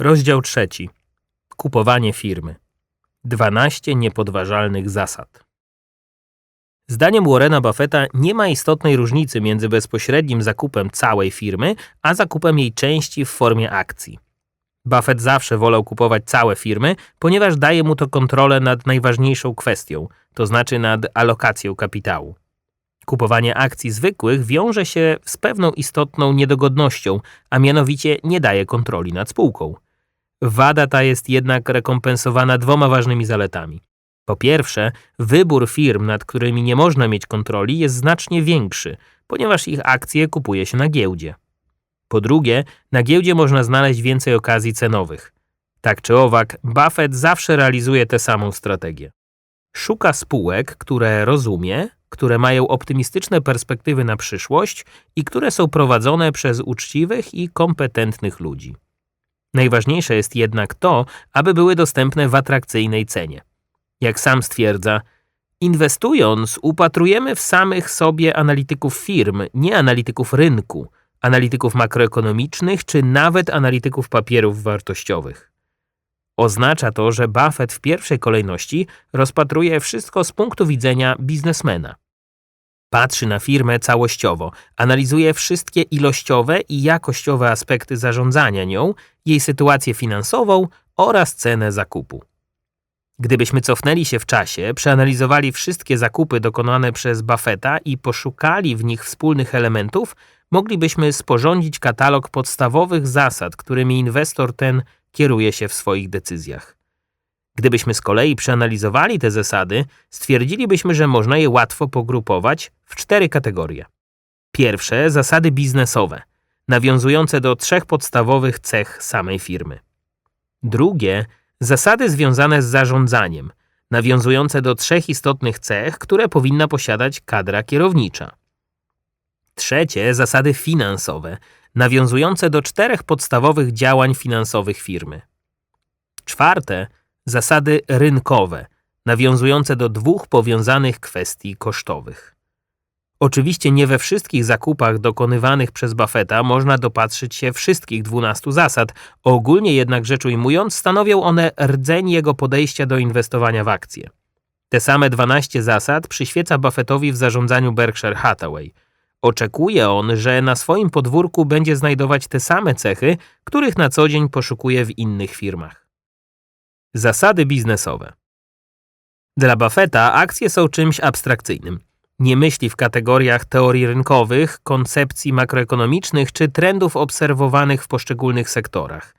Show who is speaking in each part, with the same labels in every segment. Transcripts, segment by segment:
Speaker 1: Rozdział trzeci. Kupowanie firmy. 12 niepodważalnych zasad. Zdaniem Warrena Buffetta nie ma istotnej różnicy między bezpośrednim zakupem całej firmy, a zakupem jej części w formie akcji. Buffett zawsze wolał kupować całe firmy, ponieważ daje mu to kontrolę nad najważniejszą kwestią, to znaczy nad alokacją kapitału. Kupowanie akcji zwykłych wiąże się z pewną istotną niedogodnością, a mianowicie nie daje kontroli nad spółką. Wada ta jest jednak rekompensowana dwoma ważnymi zaletami. Po pierwsze, wybór firm, nad którymi nie można mieć kontroli, jest znacznie większy, ponieważ ich akcje kupuje się na giełdzie. Po drugie, na giełdzie można znaleźć więcej okazji cenowych. Tak czy owak, Buffett zawsze realizuje tę samą strategię. Szuka spółek, które rozumie, które mają optymistyczne perspektywy na przyszłość i które są prowadzone przez uczciwych i kompetentnych ludzi. Najważniejsze jest jednak to, aby były dostępne w atrakcyjnej cenie. Jak sam stwierdza, inwestując upatrujemy w samych sobie analityków firm, nie analityków rynku, analityków makroekonomicznych czy nawet analityków papierów wartościowych. Oznacza to, że Buffett w pierwszej kolejności rozpatruje wszystko z punktu widzenia biznesmena. Patrzy na firmę całościowo, analizuje wszystkie ilościowe i jakościowe aspekty zarządzania nią, jej sytuację finansową oraz cenę zakupu. Gdybyśmy cofnęli się w czasie, przeanalizowali wszystkie zakupy dokonane przez Buffetta i poszukali w nich wspólnych elementów, moglibyśmy sporządzić katalog podstawowych zasad, którymi inwestor ten kieruje się w swoich decyzjach. Gdybyśmy z kolei przeanalizowali te zasady, stwierdzilibyśmy, że można je łatwo pogrupować w cztery kategorie. Pierwsze zasady biznesowe, nawiązujące do trzech podstawowych cech samej firmy. Drugie zasady związane z zarządzaniem, nawiązujące do trzech istotnych cech, które powinna posiadać kadra kierownicza. Trzecie zasady finansowe, nawiązujące do czterech podstawowych działań finansowych firmy. Czwarte zasady rynkowe, nawiązujące do dwóch powiązanych kwestii kosztowych. Oczywiście nie we wszystkich zakupach dokonywanych przez Buffetta można dopatrzyć się wszystkich 12 zasad, ogólnie jednak rzecz ujmując stanowią one rdzeń jego podejścia do inwestowania w akcje. Te same 12 zasad przyświeca Buffettowi w zarządzaniu Berkshire Hathaway. Oczekuje on, że na swoim podwórku będzie znajdować te same cechy, których na co dzień poszukuje w innych firmach. Zasady biznesowe. Dla Buffetta akcje są czymś abstrakcyjnym. Nie myśli w kategoriach teorii rynkowych, koncepcji makroekonomicznych czy trendów obserwowanych w poszczególnych sektorach.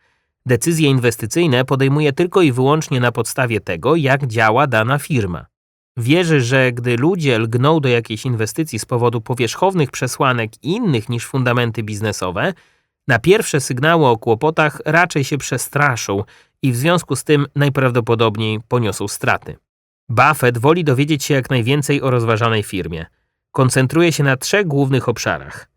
Speaker 1: Decyzje inwestycyjne podejmuje tylko i wyłącznie na podstawie tego, jak działa dana firma. Wierzy, że gdy ludzie lgną do jakiejś inwestycji z powodu powierzchownych przesłanek innych niż fundamenty biznesowe, na pierwsze sygnały o kłopotach raczej się przestraszą i w związku z tym najprawdopodobniej poniosą straty. Buffett woli dowiedzieć się jak najwięcej o rozważanej firmie. Koncentruje się na trzech głównych obszarach.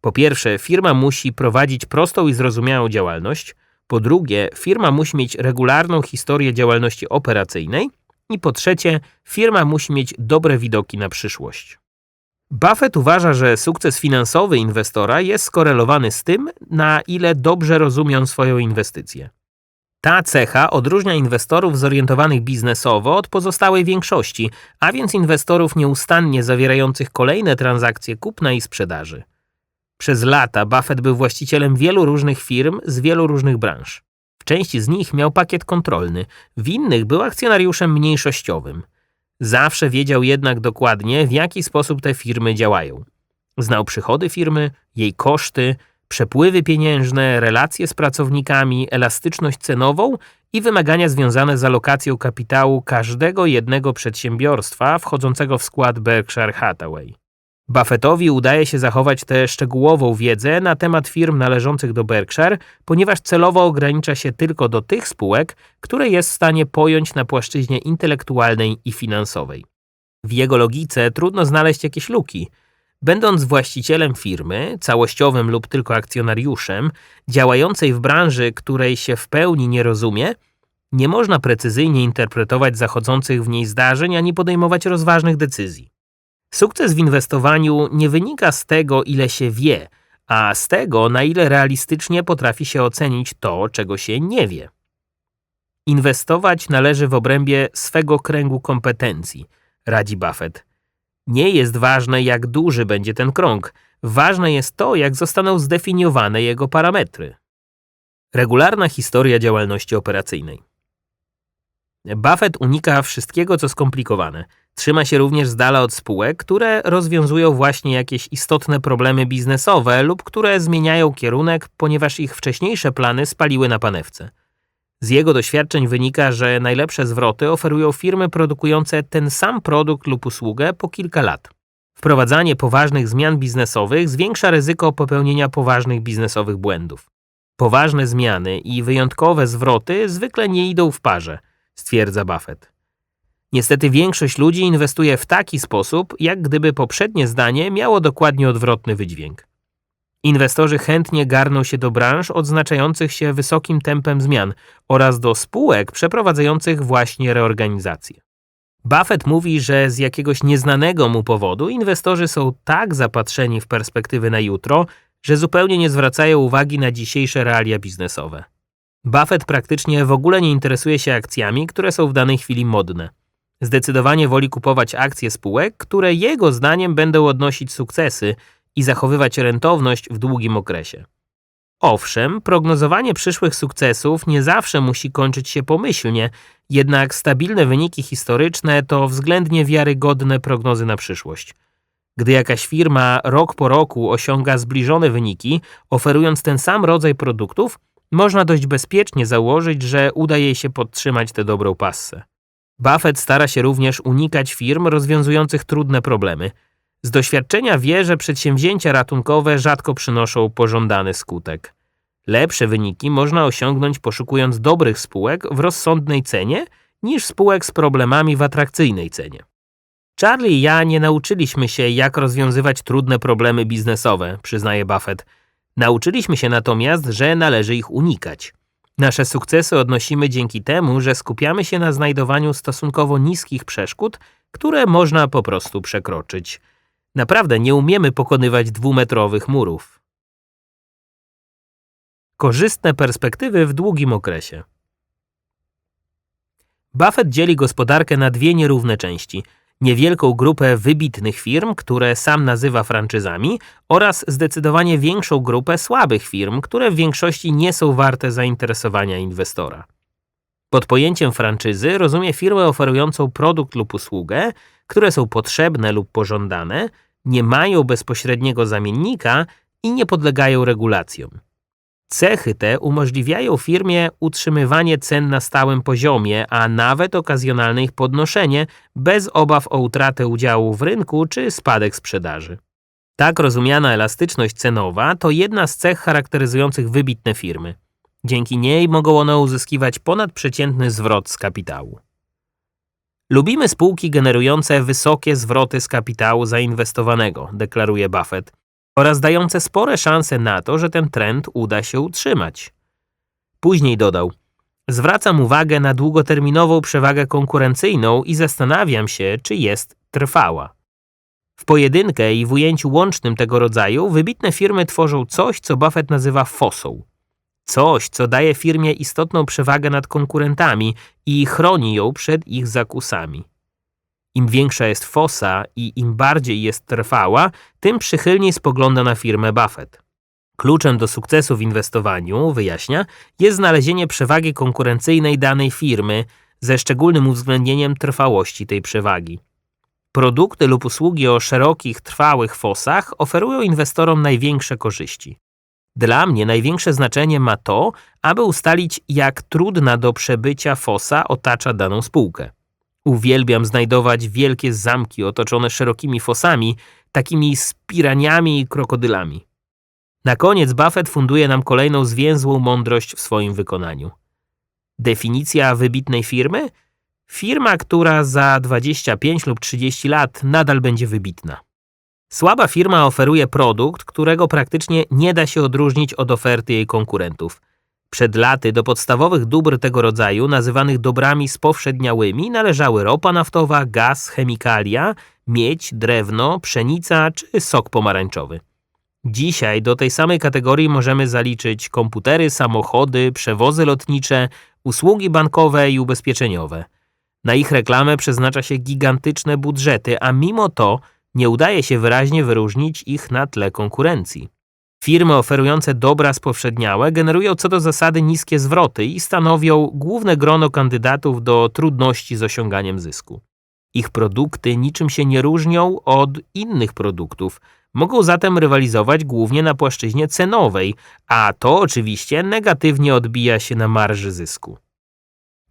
Speaker 1: Po pierwsze, firma musi prowadzić prostą i zrozumiałą działalność. Po drugie, firma musi mieć regularną historię działalności operacyjnej. I po trzecie, firma musi mieć dobre widoki na przyszłość. Buffett uważa, że sukces finansowy inwestora jest skorelowany z tym, na ile dobrze rozumie swoją inwestycję. Ta cecha odróżnia inwestorów zorientowanych biznesowo od pozostałej większości, a więc inwestorów nieustannie zawierających kolejne transakcje kupna i sprzedaży. Przez lata Buffett był właścicielem wielu różnych firm z wielu różnych branż. W części z nich miał pakiet kontrolny, w innych był akcjonariuszem mniejszościowym. Zawsze wiedział jednak dokładnie, w jaki sposób te firmy działają. Znał przychody firmy, jej koszty, przepływy pieniężne, relacje z pracownikami, elastyczność cenową i wymagania związane z alokacją kapitału każdego jednego przedsiębiorstwa wchodzącego w skład Berkshire Hathaway. Buffettowi udaje się zachować tę szczegółową wiedzę na temat firm należących do Berkshire, ponieważ celowo ogranicza się tylko do tych spółek, które jest w stanie pojąć na płaszczyźnie intelektualnej i finansowej. W jego logice trudno znaleźć jakieś luki – Będąc właścicielem firmy, całościowym lub tylko akcjonariuszem, działającej w branży, której się w pełni nie rozumie, nie można precyzyjnie interpretować zachodzących w niej zdarzeń ani podejmować rozważnych decyzji. Sukces w inwestowaniu nie wynika z tego, ile się wie, a z tego, na ile realistycznie potrafi się ocenić to, czego się nie wie. Inwestować należy w obrębie swego kręgu kompetencji, radzi Buffett. Nie jest ważne, jak duży będzie ten krąg, ważne jest to, jak zostaną zdefiniowane jego parametry. Regularna historia działalności operacyjnej. Buffett unika wszystkiego, co skomplikowane. Trzyma się również z dala od spółek, które rozwiązują właśnie jakieś istotne problemy biznesowe lub które zmieniają kierunek, ponieważ ich wcześniejsze plany spaliły na panewce. Z jego doświadczeń wynika, że najlepsze zwroty oferują firmy produkujące ten sam produkt lub usługę po kilka lat. Wprowadzanie poważnych zmian biznesowych zwiększa ryzyko popełnienia poważnych biznesowych błędów. Poważne zmiany i wyjątkowe zwroty zwykle nie idą w parze, stwierdza Buffett. Niestety większość ludzi inwestuje w taki sposób, jak gdyby poprzednie zdanie miało dokładnie odwrotny wydźwięk. Inwestorzy chętnie garną się do branż odznaczających się wysokim tempem zmian oraz do spółek przeprowadzających właśnie reorganizację. Buffett mówi, że z jakiegoś nieznanego mu powodu inwestorzy są tak zapatrzeni w perspektywy na jutro, że zupełnie nie zwracają uwagi na dzisiejsze realia biznesowe. Buffett praktycznie w ogóle nie interesuje się akcjami, które są w danej chwili modne. Zdecydowanie woli kupować akcje spółek, które jego zdaniem będą odnosić sukcesy i zachowywać rentowność w długim okresie. Owszem, prognozowanie przyszłych sukcesów nie zawsze musi kończyć się pomyślnie, jednak stabilne wyniki historyczne to względnie wiarygodne prognozy na przyszłość. Gdy jakaś firma rok po roku osiąga zbliżone wyniki, oferując ten sam rodzaj produktów, można dość bezpiecznie założyć, że uda jej się podtrzymać tę dobrą passę. Buffett stara się również unikać firm rozwiązujących trudne problemy. Z doświadczenia wie, że przedsięwzięcia ratunkowe rzadko przynoszą pożądany skutek. Lepsze wyniki można osiągnąć poszukując dobrych spółek w rozsądnej cenie niż spółek z problemami w atrakcyjnej cenie. Charlie i ja nie nauczyliśmy się, jak rozwiązywać trudne problemy biznesowe, przyznaje Buffett. Nauczyliśmy się natomiast, że należy ich unikać. Nasze sukcesy odnosimy dzięki temu, że skupiamy się na znajdowaniu stosunkowo niskich przeszkód, które można po prostu przekroczyć. Naprawdę nie umiemy pokonywać dwumetrowych murów. Korzystne perspektywy w długim okresie. Buffett dzieli gospodarkę na dwie nierówne części – niewielką grupę wybitnych firm, które sam nazywa franczyzami, oraz zdecydowanie większą grupę słabych firm, które w większości nie są warte zainteresowania inwestora. Pod pojęciem franczyzy rozumie firmę oferującą produkt lub usługę, które są potrzebne lub pożądane, nie mają bezpośredniego zamiennika i nie podlegają regulacjom. Cechy te umożliwiają firmie utrzymywanie cen na stałym poziomie, a nawet okazjonalne ich podnoszenie bez obaw o utratę udziału w rynku czy spadek sprzedaży. Tak rozumiana elastyczność cenowa to jedna z cech charakteryzujących wybitne firmy. Dzięki niej mogą one uzyskiwać ponadprzeciętny zwrot z kapitału. Lubimy spółki generujące wysokie zwroty z kapitału zainwestowanego, deklaruje Buffett oraz dające spore szanse na to, że ten trend uda się utrzymać. Później dodał: Zwracam uwagę na długoterminową przewagę konkurencyjną i zastanawiam się, czy jest trwała. W pojedynkę i w ujęciu łącznym tego rodzaju wybitne firmy tworzą coś, co Buffett nazywa fosą. Coś, co daje firmie istotną przewagę nad konkurentami i chroni ją przed ich zakusami. Im większa jest fosa i im bardziej jest trwała, tym przychylniej spogląda na firmę Buffett. Kluczem do sukcesu w inwestowaniu, wyjaśnia, jest znalezienie przewagi konkurencyjnej danej firmy ze szczególnym uwzględnieniem trwałości tej przewagi. Produkty lub usługi o szerokich, trwałych fosach oferują inwestorom największe korzyści. Dla mnie największe znaczenie ma to, aby ustalić, jak trudna do przebycia fosa otacza daną spółkę. Uwielbiam znajdować wielkie zamki otoczone szerokimi fosami, takimi spiraniami i krokodylami. Na koniec Buffett funduje nam kolejną zwięzłą mądrość w swoim wykonaniu. Definicja wybitnej firmy? Firma, która za 25 lub 30 lat nadal będzie wybitna. Słaba firma oferuje produkt, którego praktycznie nie da się odróżnić od oferty jej konkurentów – przed laty do podstawowych dóbr tego rodzaju, nazywanych dobrami spowszedniałymi, należały ropa naftowa, gaz, chemikalia, miedź, drewno, pszenica czy sok pomarańczowy. Dzisiaj do tej samej kategorii możemy zaliczyć komputery, samochody, przewozy lotnicze, usługi bankowe i ubezpieczeniowe. Na ich reklamę przeznacza się gigantyczne budżety, a mimo to nie udaje się wyraźnie wyróżnić ich na tle konkurencji. Firmy oferujące dobra spowszedniałe generują co do zasady niskie zwroty i stanowią główne grono kandydatów do trudności z osiąganiem zysku. Ich produkty niczym się nie różnią od innych produktów, mogą zatem rywalizować głównie na płaszczyźnie cenowej, a to oczywiście negatywnie odbija się na marży zysku.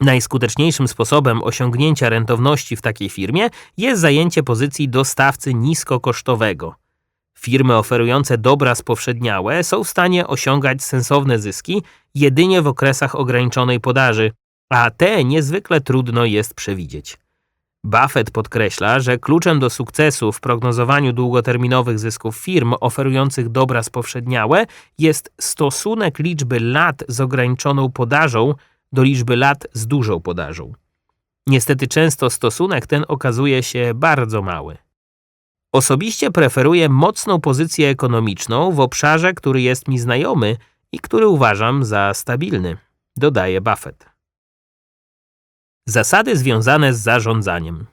Speaker 1: Najskuteczniejszym sposobem osiągnięcia rentowności w takiej firmie jest zajęcie pozycji dostawcy niskokosztowego. Firmy oferujące dobra spowszedniałe są w stanie osiągać sensowne zyski jedynie w okresach ograniczonej podaży, a te niezwykle trudno jest przewidzieć. Buffett podkreśla, że kluczem do sukcesu w prognozowaniu długoterminowych zysków firm oferujących dobra spowszedniałe jest stosunek liczby lat z ograniczoną podażą do liczby lat z dużą podażą. Niestety często stosunek ten okazuje się bardzo mały. Osobiście preferuję mocną pozycję ekonomiczną w obszarze, który jest mi znajomy i który uważam za stabilny, dodaje Buffett. Zasady związane z zarządzaniem.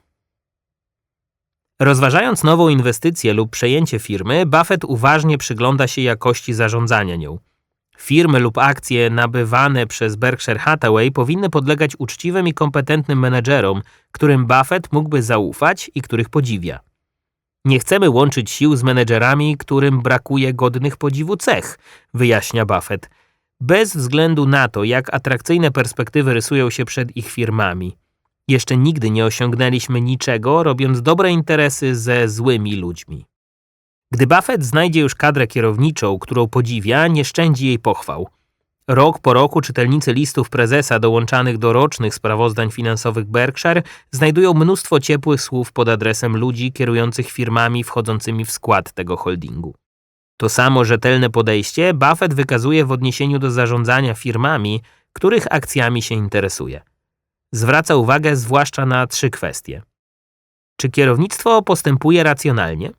Speaker 1: Rozważając nową inwestycję lub przejęcie firmy, Buffett uważnie przygląda się jakości zarządzania nią. Firmy lub akcje nabywane przez Berkshire Hathaway powinny podlegać uczciwym i kompetentnym menedżerom, którym Buffett mógłby zaufać i których podziwia. Nie chcemy łączyć sił z menedżerami, którym brakuje godnych podziwu cech, wyjaśnia Buffett, bez względu na to, jak atrakcyjne perspektywy rysują się przed ich firmami. Jeszcze nigdy nie osiągnęliśmy niczego, robiąc dobre interesy ze złymi ludźmi. Gdy Buffett znajdzie już kadrę kierowniczą, którą podziwia, nie szczędzi jej pochwał. Rok po roku czytelnicy listów prezesa dołączanych do rocznych sprawozdań finansowych Berkshire znajdują mnóstwo ciepłych słów pod adresem ludzi kierujących firmami wchodzącymi w skład tego holdingu. To samo rzetelne podejście Buffett wykazuje w odniesieniu do zarządzania firmami, których akcjami się interesuje. Zwraca uwagę zwłaszcza na trzy kwestie. Czy kierownictwo postępuje racjonalnie?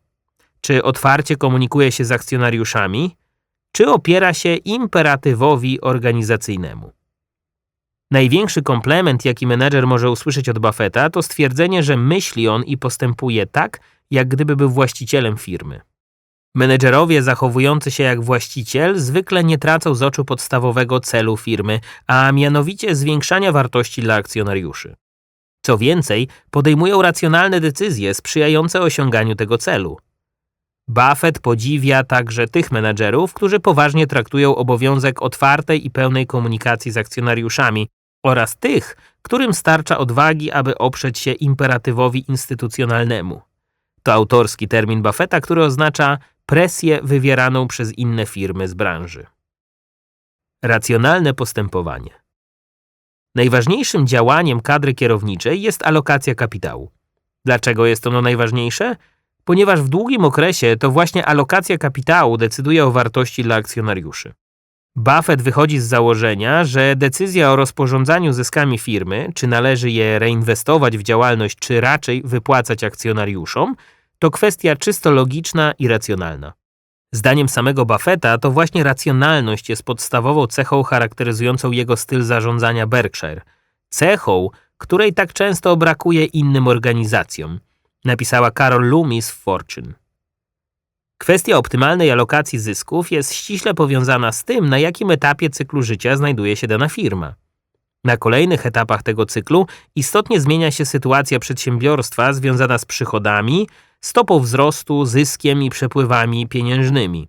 Speaker 1: Czy otwarcie komunikuje się z akcjonariuszami? Czy opiera się imperatywowi organizacyjnemu? Największy komplement, jaki menedżer może usłyszeć od Buffetta, to stwierdzenie, że myśli on i postępuje tak, jak gdyby był właścicielem firmy. Menedżerowie zachowujący się jak właściciel zwykle nie tracą z oczu podstawowego celu firmy, a mianowicie zwiększania wartości dla akcjonariuszy. Co więcej, podejmują racjonalne decyzje sprzyjające osiąganiu tego celu. Buffett podziwia także tych menedżerów, którzy poważnie traktują obowiązek otwartej i pełnej komunikacji z akcjonariuszami oraz tych, którym starcza odwagi, aby oprzeć się imperatywowi instytucjonalnemu. To autorski termin Buffetta, który oznacza presję wywieraną przez inne firmy z branży. Racjonalne postępowanie. Najważniejszym działaniem kadry kierowniczej jest alokacja kapitału. Dlaczego jest ono najważniejsze? Ponieważ w długim okresie to właśnie alokacja kapitału decyduje o wartości dla akcjonariuszy. Buffett wychodzi z założenia, że decyzja o rozporządzaniu zyskami firmy, czy należy je reinwestować w działalność, czy raczej wypłacać akcjonariuszom, to kwestia czysto logiczna i racjonalna. Zdaniem samego Buffetta to właśnie racjonalność jest podstawową cechą charakteryzującą jego styl zarządzania Berkshire. Cechą, której tak często brakuje innym organizacjom, napisała Carol Loomis w Fortune. Kwestia optymalnej alokacji zysków jest ściśle powiązana z tym, na jakim etapie cyklu życia znajduje się dana firma. Na kolejnych etapach tego cyklu istotnie zmienia się sytuacja przedsiębiorstwa związana z przychodami, stopą wzrostu, zyskiem i przepływami pieniężnymi.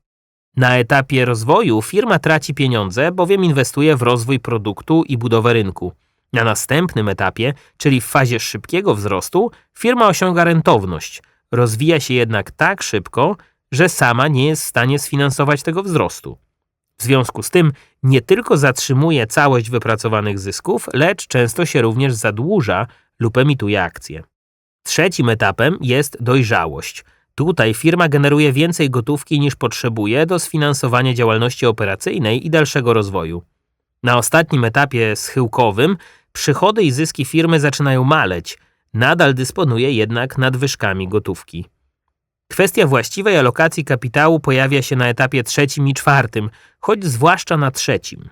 Speaker 1: Na etapie rozwoju firma traci pieniądze, bowiem inwestuje w rozwój produktu i budowę rynku. Na następnym etapie, czyli w fazie szybkiego wzrostu, firma osiąga rentowność. Rozwija się jednak tak szybko, że sama nie jest w stanie sfinansować tego wzrostu. W związku z tym nie tylko zatrzymuje całość wypracowanych zysków, lecz często się również zadłuża lub emituje akcje. Trzecim etapem jest dojrzałość. Tutaj firma generuje więcej gotówki niż potrzebuje do sfinansowania działalności operacyjnej i dalszego rozwoju. Na ostatnim etapie schyłkowym przychody i zyski firmy zaczynają maleć, nadal dysponuje jednak nadwyżkami gotówki. Kwestia właściwej alokacji kapitału pojawia się na etapie trzecim i czwartym, choć zwłaszcza na trzecim.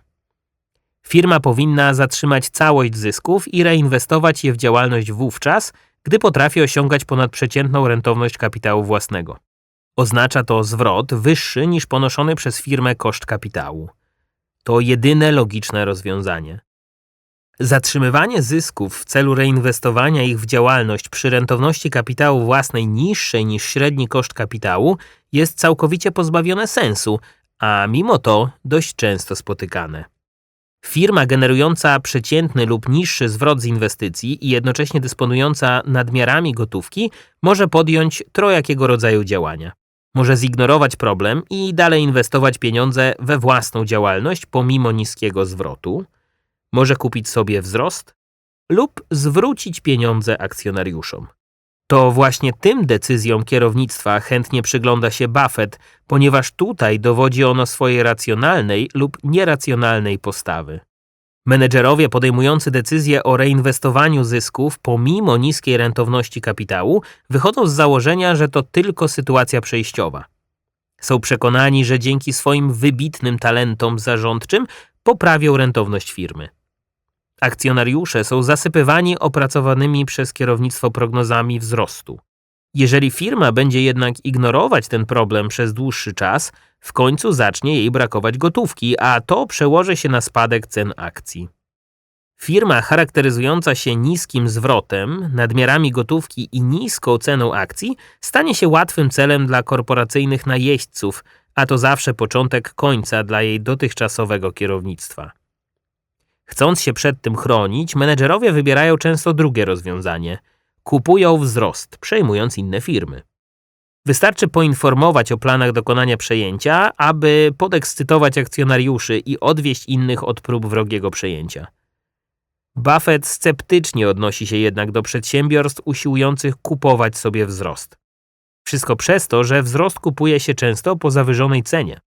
Speaker 1: Firma powinna zatrzymać całość zysków i reinwestować je w działalność wówczas, gdy potrafi osiągać ponadprzeciętną rentowność kapitału własnego. Oznacza to zwrot wyższy niż ponoszony przez firmę koszt kapitału. To jedyne logiczne rozwiązanie. Zatrzymywanie zysków w celu reinwestowania ich w działalność przy rentowności kapitału własnej niższej niż średni koszt kapitału jest całkowicie pozbawione sensu, a mimo to dość często spotykane. Firma generująca przeciętny lub niższy zwrot z inwestycji i jednocześnie dysponująca nadmiarami gotówki może podjąć trojakiego rodzaju działania. Może zignorować problem i dalej inwestować pieniądze we własną działalność pomimo niskiego zwrotu. Może kupić sobie wzrost lub zwrócić pieniądze akcjonariuszom. To właśnie tym decyzjom kierownictwa chętnie przygląda się Buffett, ponieważ tutaj dowodzi ono swojej racjonalnej lub nieracjonalnej postawy. Menedżerowie podejmujący decyzję o reinwestowaniu zysków pomimo niskiej rentowności kapitału wychodzą z założenia, że to tylko sytuacja przejściowa. Są przekonani, że dzięki swoim wybitnym talentom zarządczym poprawią rentowność firmy. Akcjonariusze są zasypywani opracowanymi przez kierownictwo prognozami wzrostu. Jeżeli firma będzie jednak ignorować ten problem przez dłuższy czas, w końcu zacznie jej brakować gotówki, a to przełoży się na spadek cen akcji. Firma charakteryzująca się niskim zwrotem, nadmiarami gotówki i niską ceną akcji stanie się łatwym celem dla korporacyjnych najeźdźców, a to zawsze początek końca dla jej dotychczasowego kierownictwa. Chcąc się przed tym chronić, menedżerowie wybierają często drugie rozwiązanie kupują wzrost, przejmując inne firmy. Wystarczy poinformować o planach dokonania przejęcia, aby podekscytować akcjonariuszy i odwieść innych od prób wrogiego przejęcia. Buffett sceptycznie odnosi się jednak do przedsiębiorstw usiłujących kupować sobie wzrost. Wszystko przez to, że wzrost kupuje się często po zawyżonej cenie.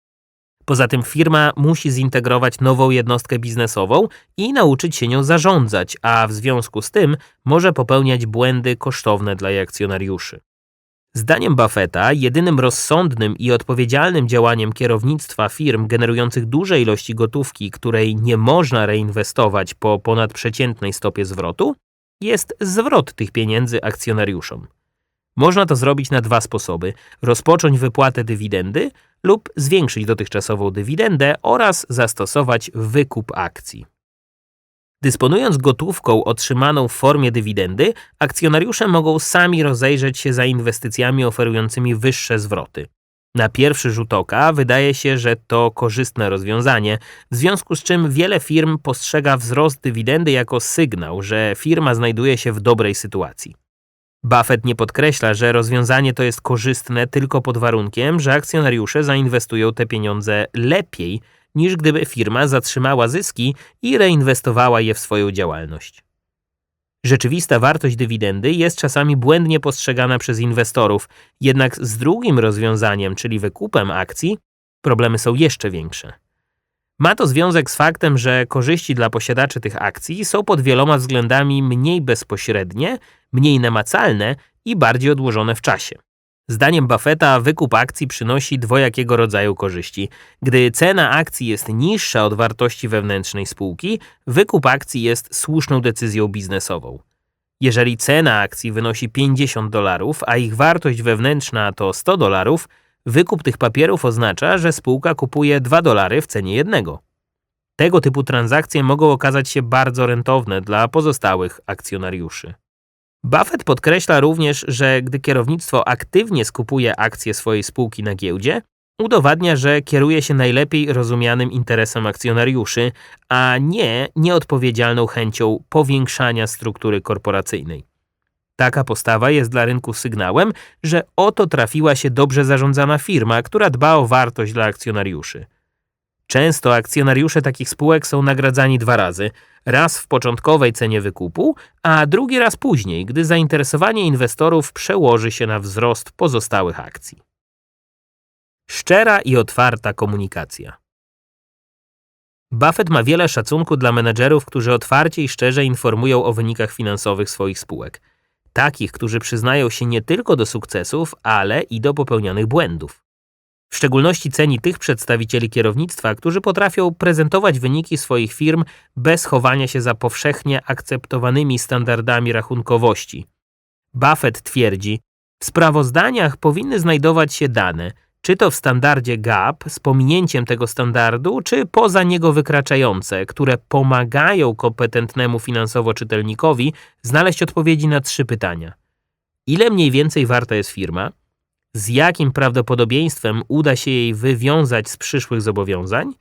Speaker 1: Poza tym firma musi zintegrować nową jednostkę biznesową i nauczyć się nią zarządzać, a w związku z tym może popełniać błędy kosztowne dla jej akcjonariuszy. Zdaniem Buffetta jedynym rozsądnym i odpowiedzialnym działaniem kierownictwa firm generujących duże ilości gotówki, której nie można reinwestować po ponadprzeciętnej stopie zwrotu, jest zwrot tych pieniędzy akcjonariuszom. Można to zrobić na dwa sposoby: rozpocząć wypłatę dywidendy lub zwiększyć dotychczasową dywidendę oraz zastosować wykup akcji. Dysponując gotówką otrzymaną w formie dywidendy, akcjonariusze mogą sami rozejrzeć się za inwestycjami oferującymi wyższe zwroty. Na pierwszy rzut oka wydaje się, że to korzystne rozwiązanie, w związku z czym wiele firm postrzega wzrost dywidendy jako sygnał, że firma znajduje się w dobrej sytuacji. Buffett nie podkreśla, że rozwiązanie to jest korzystne tylko pod warunkiem, że akcjonariusze zainwestują te pieniądze lepiej niż gdyby firma zatrzymała zyski i reinwestowała je w swoją działalność. Rzeczywista wartość dywidendy jest czasami błędnie postrzegana przez inwestorów, jednak z drugim rozwiązaniem, czyli wykupem akcji, problemy są jeszcze większe. Ma to związek z faktem, że korzyści dla posiadaczy tych akcji są pod wieloma względami mniej bezpośrednie, mniej namacalne i bardziej odłożone w czasie. Zdaniem Buffetta wykup akcji przynosi dwojakiego rodzaju korzyści. Gdy cena akcji jest niższa od wartości wewnętrznej spółki, wykup akcji jest słuszną decyzją biznesową. Jeżeli cena akcji wynosi 50 dolarów, a ich wartość wewnętrzna to 100 dolarów, wykup tych papierów oznacza, że spółka kupuje 2 dolary w cenie jednego. Tego typu transakcje mogą okazać się bardzo rentowne dla pozostałych akcjonariuszy. Buffett podkreśla również, że gdy kierownictwo aktywnie skupuje akcje swojej spółki na giełdzie, udowadnia, że kieruje się najlepiej rozumianym interesem akcjonariuszy, a nie nieodpowiedzialną chęcią powiększania struktury korporacyjnej. Taka postawa jest dla rynku sygnałem, że oto trafiła się dobrze zarządzana firma, która dba o wartość dla akcjonariuszy. Często akcjonariusze takich spółek są nagradzani dwa razy. Raz w początkowej cenie wykupu, a drugi raz później, gdy zainteresowanie inwestorów przełoży się na wzrost pozostałych akcji. Szczera i otwarta komunikacja. Buffett ma wiele szacunku dla menedżerów, którzy otwarcie i szczerze informują o wynikach finansowych swoich spółek. takich, którzy przyznają się nie tylko do sukcesów, ale i do popełnionych błędów. W szczególności ceni tych przedstawicieli kierownictwa, którzy potrafią prezentować wyniki swoich firm bez chowania się za powszechnie akceptowanymi standardami rachunkowości. Buffett twierdzi, w sprawozdaniach powinny znajdować się dane, czy to w standardzie GAP z pominięciem tego standardu, czy poza niego wykraczające, które pomagają kompetentnemu finansowo czytelnikowi znaleźć odpowiedzi na trzy pytania. Ile mniej więcej warta jest firma? Z jakim prawdopodobieństwem uda się jej wywiązać z przyszłych zobowiązań,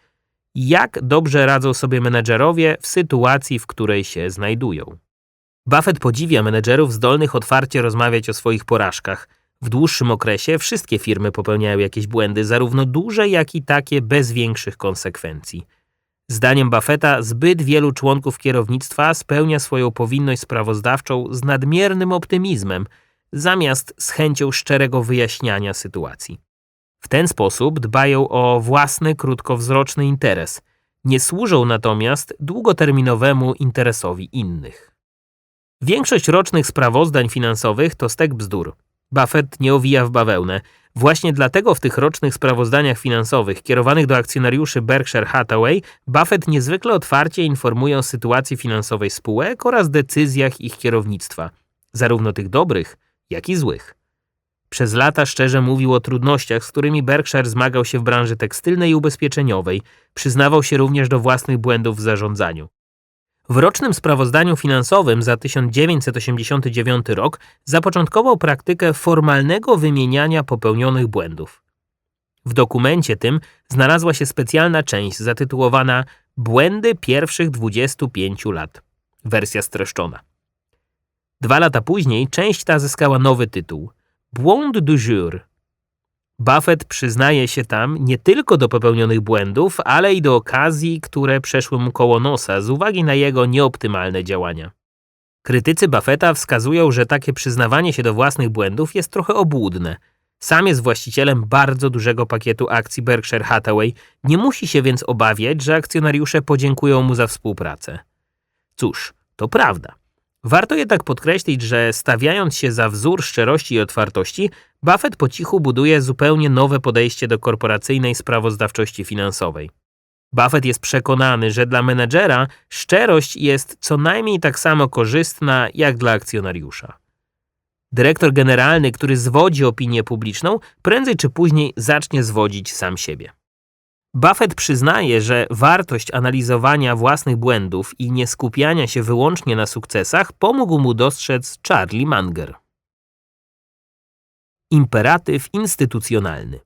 Speaker 1: jak dobrze radzą sobie menedżerowie w sytuacji, w której się znajdują. Buffett podziwia menedżerów zdolnych otwarcie rozmawiać o swoich porażkach. W dłuższym okresie wszystkie firmy popełniają jakieś błędy, zarówno duże, jak i takie bez większych konsekwencji. Zdaniem Buffetta zbyt wielu członków kierownictwa spełnia swoją powinność sprawozdawczą z nadmiernym optymizmem – zamiast z chęcią szczerego wyjaśniania sytuacji. W ten sposób dbają o własny krótkowzroczny interes, nie służą natomiast długoterminowemu interesowi innych. Większość rocznych sprawozdań finansowych to stek bzdur. Buffett nie owija w bawełnę. Właśnie dlatego w tych rocznych sprawozdaniach finansowych kierowanych do akcjonariuszy Berkshire Hathaway Buffett niezwykle otwarcie informuje o sytuacji finansowej spółek oraz decyzjach ich kierownictwa, zarówno tych dobrych, jak i złych. Przez lata szczerze mówił o trudnościach, z którymi Berkshire zmagał się w branży tekstylnej i ubezpieczeniowej, przyznawał się również do własnych błędów w zarządzaniu. W rocznym sprawozdaniu finansowym za 1989 rok zapoczątkował praktykę formalnego wymieniania popełnionych błędów. W dokumencie tym znalazła się specjalna część zatytułowana Błędy pierwszych 25 lat. Wersja streszczona. Dwa lata później część ta zyskała nowy tytuł Błąd du jour. Buffett przyznaje się tam nie tylko do popełnionych błędów, ale i do okazji, które przeszły mu koło nosa z uwagi na jego nieoptymalne działania. Krytycy Buffetta wskazują, że takie przyznawanie się do własnych błędów jest trochę obłudne. Sam jest właścicielem bardzo dużego pakietu akcji Berkshire Hathaway, nie musi się więc obawiać, że akcjonariusze podziękują mu za współpracę. Cóż, to prawda. Warto jednak podkreślić, że stawiając się za wzór szczerości i otwartości, Buffett po cichu buduje zupełnie nowe podejście do korporacyjnej sprawozdawczości finansowej. Buffett jest przekonany, że dla menedżera szczerość jest co najmniej tak samo korzystna jak dla akcjonariusza. Dyrektor generalny, który zwodzi opinię publiczną, prędzej czy później zacznie zwodzić sam siebie. Buffett przyznaje, że wartość analizowania własnych błędów i nie skupiania się wyłącznie na sukcesach pomógł mu dostrzec Charlie Munger. Imperatyw instytucjonalny.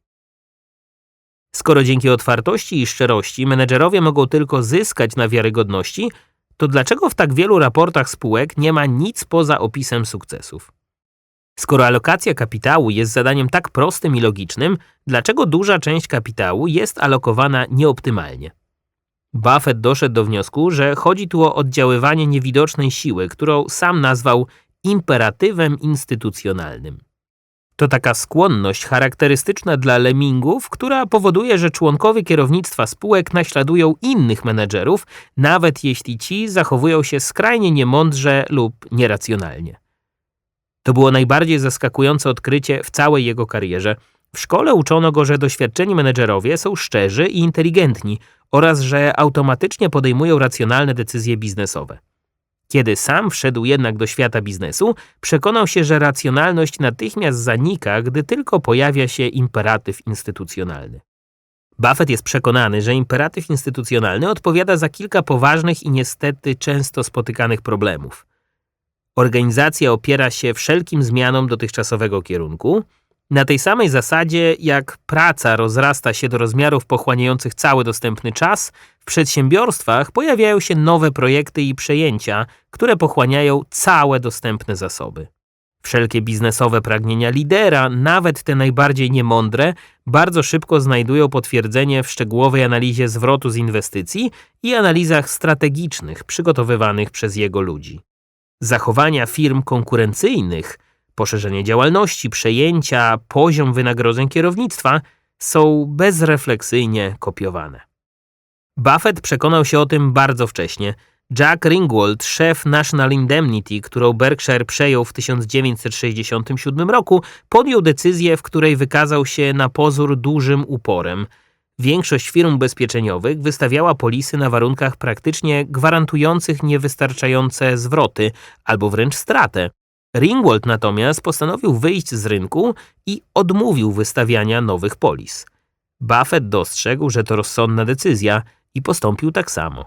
Speaker 1: Skoro dzięki otwartości i szczerości menedżerowie mogą tylko zyskać na wiarygodności, to dlaczego w tak wielu raportach spółek nie ma nic poza opisem sukcesów? Skoro alokacja kapitału jest zadaniem tak prostym i logicznym, dlaczego duża część kapitału jest alokowana nieoptymalnie? Buffett doszedł do wniosku, że chodzi tu o oddziaływanie niewidocznej siły, którą sam nazwał imperatywem instytucjonalnym. To taka skłonność charakterystyczna dla lemmingów, która powoduje, że członkowie kierownictwa spółek naśladują innych menedżerów, nawet jeśli ci zachowują się skrajnie niemądrze lub nieracjonalnie. To było najbardziej zaskakujące odkrycie w całej jego karierze. W szkole uczono go, że doświadczeni menedżerowie są szczerzy i inteligentni oraz że automatycznie podejmują racjonalne decyzje biznesowe. Kiedy sam wszedł jednak do świata biznesu, przekonał się, że racjonalność natychmiast zanika, gdy tylko pojawia się imperatyw instytucjonalny. Buffett jest przekonany, że imperatyw instytucjonalny odpowiada za kilka poważnych i niestety często spotykanych problemów. Organizacja opiera się wszelkim zmianom dotychczasowego kierunku, na tej samej zasadzie jak praca rozrasta się do rozmiarów pochłaniających cały dostępny czas, w przedsiębiorstwach pojawiają się nowe projekty i przejęcia, które pochłaniają całe dostępne zasoby. Wszelkie biznesowe pragnienia lidera, nawet te najbardziej niemądre, bardzo szybko znajdują potwierdzenie w szczegółowej analizie zwrotu z inwestycji i analizach strategicznych przygotowywanych przez jego ludzi zachowania firm konkurencyjnych, poszerzenie działalności, przejęcia, poziom wynagrodzeń kierownictwa są bezrefleksyjnie kopiowane. Buffett przekonał się o tym bardzo wcześnie. Jack Ringwald, szef National Indemnity, którą Berkshire przejął w 1967 roku, podjął decyzję, w której wykazał się na pozór dużym uporem. Większość firm ubezpieczeniowych wystawiała polisy na warunkach praktycznie gwarantujących niewystarczające zwroty albo wręcz stratę. Ringwald natomiast postanowił wyjść z rynku i odmówił wystawiania nowych polis. Buffett dostrzegł, że to rozsądna decyzja i postąpił tak samo.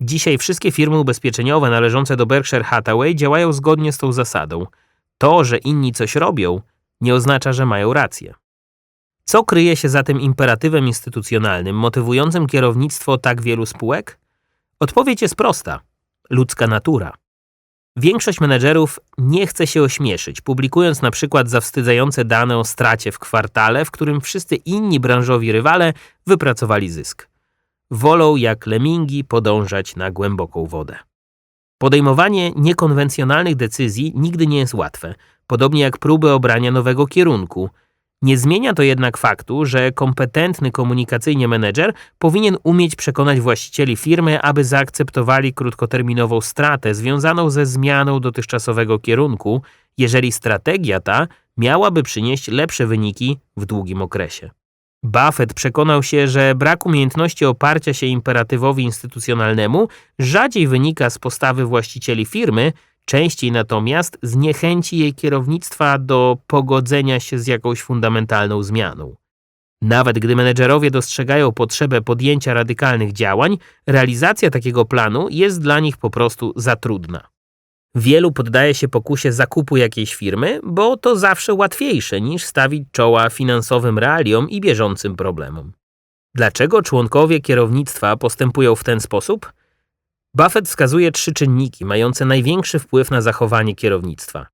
Speaker 1: Dzisiaj wszystkie firmy ubezpieczeniowe należące do Berkshire Hathaway działają zgodnie z tą zasadą. To, że inni coś robią, nie oznacza, że mają rację. Co kryje się za tym imperatywem instytucjonalnym motywującym kierownictwo tak wielu spółek? Odpowiedź jest prosta: ludzka natura. Większość menedżerów nie chce się ośmieszyć, publikując na przykład zawstydzające dane o stracie w kwartale, w którym wszyscy inni branżowi rywale wypracowali zysk. Wolą jak lemingi podążać na głęboką wodę. Podejmowanie niekonwencjonalnych decyzji nigdy nie jest łatwe, podobnie jak próby obrania nowego kierunku – nie zmienia to jednak faktu, że kompetentny komunikacyjnie menedżer powinien umieć przekonać właścicieli firmy, aby zaakceptowali krótkoterminową stratę związaną ze zmianą dotychczasowego kierunku, jeżeli strategia ta miałaby przynieść lepsze wyniki w długim okresie. Buffett przekonał się, że brak umiejętności oparcia się imperatywowi instytucjonalnemu rzadziej wynika z postawy właścicieli firmy Częściej natomiast zniechęci jej kierownictwa do pogodzenia się z jakąś fundamentalną zmianą. Nawet gdy menedżerowie dostrzegają potrzebę podjęcia radykalnych działań, realizacja takiego planu jest dla nich po prostu za trudna. Wielu poddaje się pokusie zakupu jakiejś firmy, bo to zawsze łatwiejsze niż stawić czoła finansowym realiom i bieżącym problemom. Dlaczego członkowie kierownictwa postępują w ten sposób? Buffett wskazuje trzy czynniki mające największy wpływ na zachowanie kierownictwa.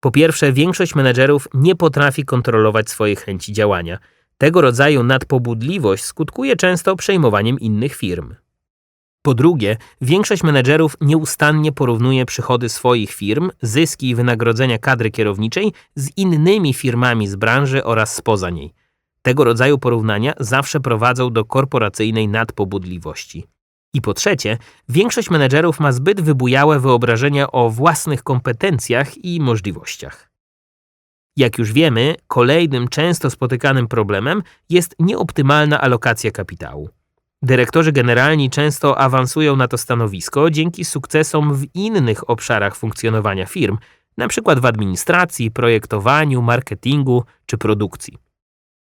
Speaker 1: Po pierwsze, większość menedżerów nie potrafi kontrolować swojej chęci działania. Tego rodzaju nadpobudliwość skutkuje często przejmowaniem innych firm. Po drugie, większość menedżerów nieustannie porównuje przychody swoich firm, zyski i wynagrodzenia kadry kierowniczej z innymi firmami z branży oraz spoza niej. Tego rodzaju porównania zawsze prowadzą do korporacyjnej nadpobudliwości. I po trzecie, większość menedżerów ma zbyt wybujałe wyobrażenia o własnych kompetencjach i możliwościach. Jak już wiemy, kolejnym często spotykanym problemem jest nieoptymalna alokacja kapitału. Dyrektorzy generalni często awansują na to stanowisko dzięki sukcesom w innych obszarach funkcjonowania firm, np. w administracji, projektowaniu, marketingu czy produkcji.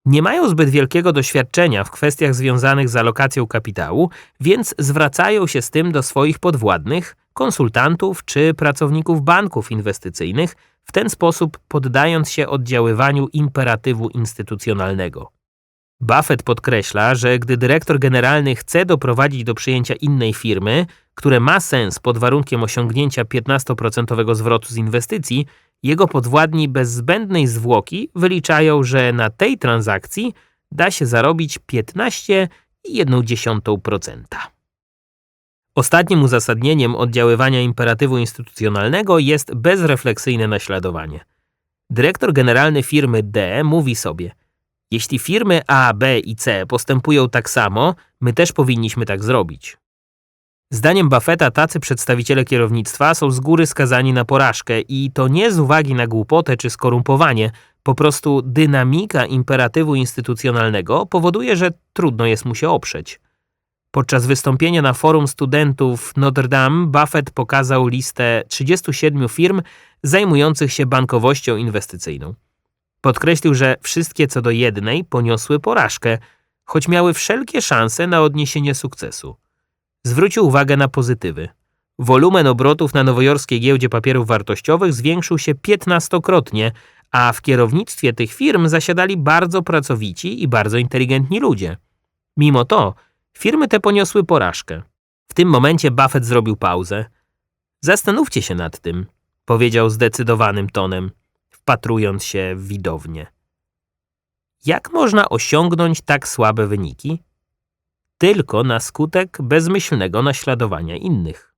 Speaker 1: Nie mają zbyt wielkiego doświadczenia w kwestiach związanych z alokacją kapitału, więc zwracają się z tym do swoich podwładnych, konsultantów czy pracowników banków inwestycyjnych, w ten sposób poddając się oddziaływaniu imperatywu instytucjonalnego. Buffett podkreśla, że gdy dyrektor generalny chce doprowadzić do przyjęcia innej firmy, które ma sens pod warunkiem osiągnięcia 15% zwrotu z inwestycji, jego podwładni bez zbędnej zwłoki wyliczają, że na tej transakcji da się zarobić 15,1%. Ostatnim uzasadnieniem oddziaływania imperatywu instytucjonalnego jest bezrefleksyjne naśladowanie. Dyrektor generalny firmy D mówi sobie: Jeśli firmy A, B i C postępują tak samo, my też powinniśmy tak zrobić. Zdaniem Buffetta tacy przedstawiciele kierownictwa są z góry skazani na porażkę i to nie z uwagi na głupotę czy skorumpowanie, po prostu dynamika imperatywu instytucjonalnego powoduje, że trudno jest mu się oprzeć. Podczas wystąpienia na forum studentów Notre Dame Buffett pokazał listę 37 firm zajmujących się bankowością inwestycyjną. Podkreślił, że wszystkie co do jednej poniosły porażkę, choć miały wszelkie szanse na odniesienie sukcesu. Zwrócił uwagę na pozytywy. Wolumen obrotów na nowojorskiej giełdzie papierów wartościowych zwiększył się 15-krotnie, a w kierownictwie tych firm zasiadali bardzo pracowici i bardzo inteligentni ludzie. Mimo to firmy te poniosły porażkę. W tym momencie Buffett zrobił pauzę. Zastanówcie się nad tym, powiedział zdecydowanym tonem, wpatrując się w widownię. Jak można osiągnąć tak słabe wyniki? Tylko na skutek bezmyślnego naśladowania innych.